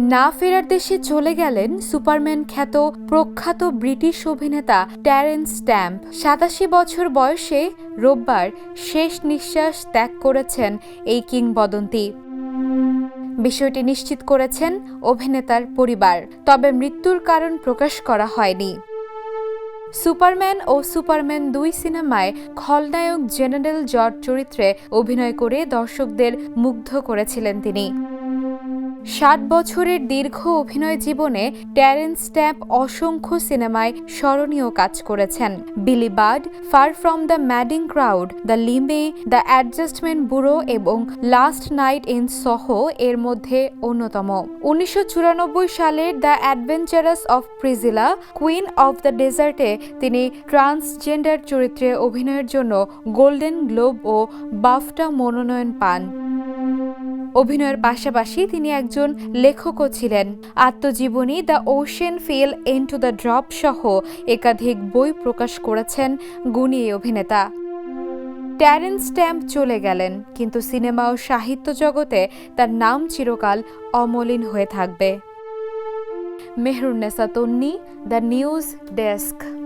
না ফেরার দেশে চলে গেলেন সুপারম্যান খ্যাত প্রখ্যাত ব্রিটিশ অভিনেতা ট্যারেন্স স্ট্যাম্প। সাতাশি বছর বয়সে রোববার শেষ নিঃশ্বাস ত্যাগ করেছেন এই কিংবদন্তি। বিষয়টি নিশ্চিত করেছেন অভিনেতার পরিবার, তবে মৃত্যুর কারণ প্রকাশ করা হয়নি। সুপারম্যান ও সুপারম্যান দুই সিনেমায় খলনায়ক জেনারেল জর্জ চরিত্রে অভিনয় করে দর্শকদের মুগ্ধ করেছিলেন তিনি। ষাট বছরের দীর্ঘ অভিনয় জীবনে ট্যারেন্স স্ট্যাম্প অসংখ্য সিনেমায় স্মরণীয় কাজ করেছেন। Billy Budd, far from the madding crowd, the Limey, the adjustment bureau এবং লাস্ট নাইট ইন সহ এর মধ্যে অন্যতম। উনিশশো চুরানব্বই সালের the adventures of Priscilla, queen of the ডেজার্টে তিনি ট্রান্সজেন্ডার চরিত্রে অভিনয়ের জন্য গোল্ডেন গ্লোব ও বাফটা মনোনয়ন পান। অভিনয়ের পাশাপাশি তিনি একজন লেখকও ছিলেন। আত্মজীবনী the ocean fell into the drop সহ একাধিক বই প্রকাশ করেছেন গুণী এই অভিনেতা। ট্যারেন্স স্ট্যাম্প চলে গেলেন, কিন্তু সিনেমা ও সাহিত্য জগতে তার নাম চিরকাল অমলিন হয়ে থাকবে। Meherunnesa Tonni the news desk.